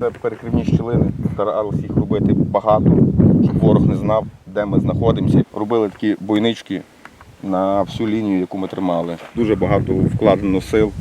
Це перекривні щілини, старалися їх робити багато, щоб ворог не знав, де ми знаходимося. Робили такі бойнички на всю лінію, яку ми тримали. Дуже багато вкладено сил.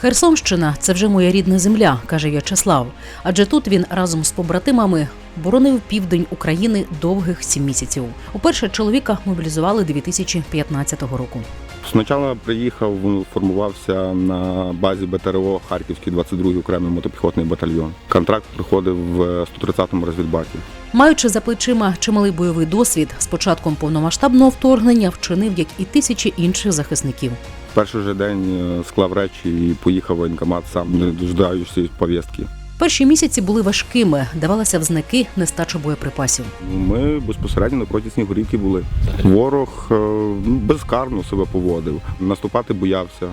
Херсонщина це вже моя рідна земля, каже В'ячеслав. Адже тут він разом з побратимами боронив південь України довгих сім місяців. Уперше чоловіка мобілізували 2015 року. Спочатку приїхав, формувався на базі БТРО Харківський 22-й окремий мотопіхотний батальйон. Контракт приходив в 130-му розвідбаті. Маючи за плечима чималий бойовий досвід, з початком повномасштабного вторгнення вчинив, як і тисячі інших захисників. Перший же день е, склав речі і поїхав в воєнкомат сам, не дожидаючись повістки. Перші місяці були важкими, давалася в знаки нестача боєприпасів. Ми безпосередньо напроти Снігурівки були. Ворог е, ну, безкарно себе поводив, наступати боявся.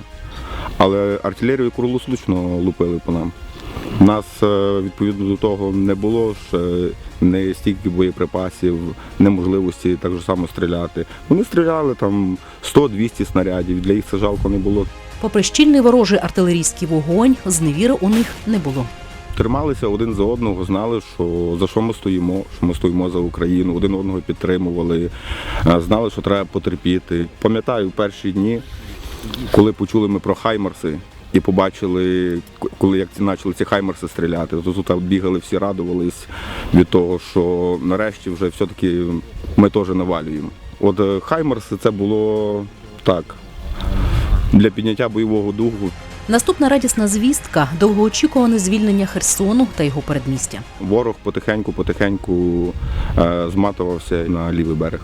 Але артилерію круглосуточно лупили по нам. У нас е, відповідно до того не було ж не стільки боєприпасів, неможливості так же само стріляти. Вони стріляли там 100-200 снарядів. Для їх це жалко не було. Попри щільний ворожий артилерійський вогонь, зневіри у них не було. Трималися один за одного, знали, що за що ми стоїмо, що ми стоїмо за Україну, один одного підтримували, е, знали, що треба потерпіти. Пам'ятаю перші дні, коли почули ми про хаймерси і побачили, коли як почали ці хаймерси стріляти, то тут бігали всі радувались від того, що нарешті вже все-таки ми теж навалюємо. От е, хаймерси це було так. Для підняття бойового духу Наступна радісна звістка довгоочікуване звільнення Херсону та його передмістя. Ворог потихеньку-потихеньку е, зматувався на лівий берег.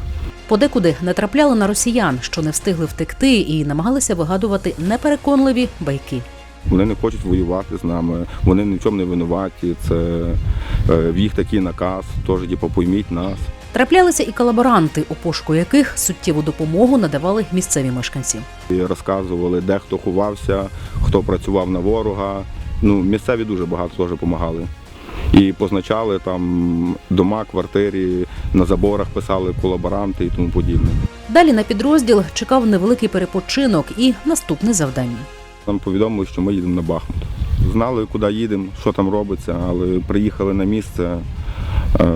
Подекуди натрапляли на росіян, що не встигли втекти, і намагалися вигадувати непереконливі байки. Вони не хочуть воювати з нами, вони ні в чому не винуваті. Це е, в їх такий наказ, теж типу, пойміть нас. Траплялися і колаборанти, у пошуку яких суттєву допомогу надавали місцеві мешканці. І розказували, де хто ховався, хто працював на ворога. Ну, місцеві дуже багато теж допомагали. І позначали там дома, квартири, на заборах писали колаборанти і тому подібне. Далі на підрозділ чекав невеликий перепочинок і наступне завдання. Нам повідомили, що ми їдемо на Бахмут. Знали, куди їдемо, що там робиться, але приїхали на місце, е,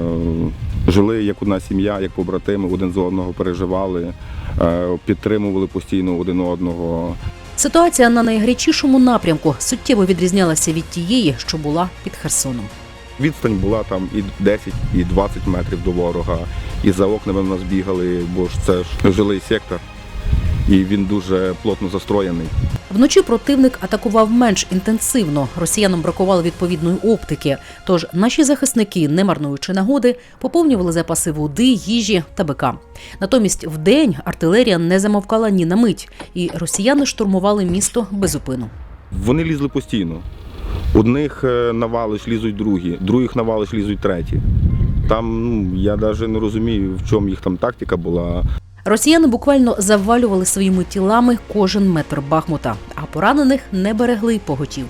жили як одна сім'я, як побратими, один з одного переживали, е, підтримували постійно один одного. Ситуація на найгарячішому напрямку суттєво відрізнялася від тієї, що була під Херсоном. Відстань була там і 10, і 20 метрів до ворога, і за окнами в нас бігали, бо ж це ж жилий сектор, і він дуже плотно застроєний. Вночі противник атакував менш інтенсивно. Росіянам бракувало відповідної оптики. Тож наші захисники, не марнуючи нагоди, поповнювали запаси води, їжі та бика. Натомість вдень артилерія не замовкала ні на мить, і росіяни штурмували місто безупину. Вони лізли постійно. Одних е, навалиш, лізуть другі, других навалиш, лізуть треті. Там ну, я навіть не розумію, в чому їх там тактика була. Росіяни буквально завалювали своїми тілами кожен метр Бахмута, а поранених не берегли й поготів.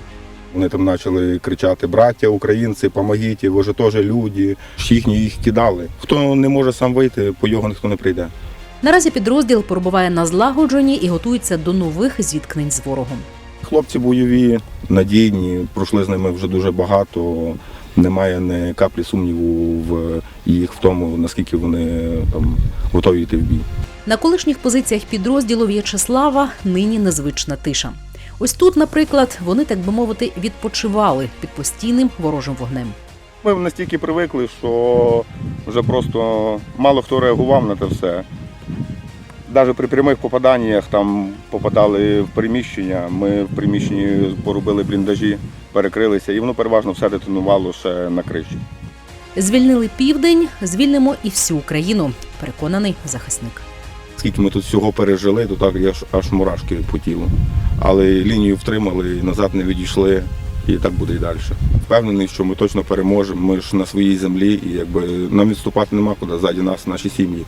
Вони там почали кричати: браття, українці, помогіть, ви ж теж люди. Їхні їх кидали. Хто не може сам вийти, по його ніхто не прийде. Наразі підрозділ перебуває на злагодженні і готується до нових зіткнень з ворогом. Хлопці бойові, надійні, пройшли з ними вже дуже багато. Немає ні каплі сумніву в їх в тому, наскільки вони там готові йти в бій. На колишніх позиціях підрозділу В'ячеслава нині незвична тиша. Ось тут, наприклад, вони, так би мовити, відпочивали під постійним ворожим вогнем. Ми настільки привикли, що вже просто мало хто реагував на це все. Навіть при прямих попаданнях там попадали в приміщення. Ми в приміщенні поробили бліндажі, перекрилися, і воно переважно все детонувало ще на криші. Звільнили південь, звільнимо і всю Україну. Переконаний захисник. Скільки ми тут всього пережили, то так я ж аж мурашки по тілу. Але лінію втримали і назад не відійшли, і так буде і далі. Впевнений, що ми точно переможемо. Ми ж на своїй землі, і якби нам відступати нема куди ззаді нас, наші сім'ї.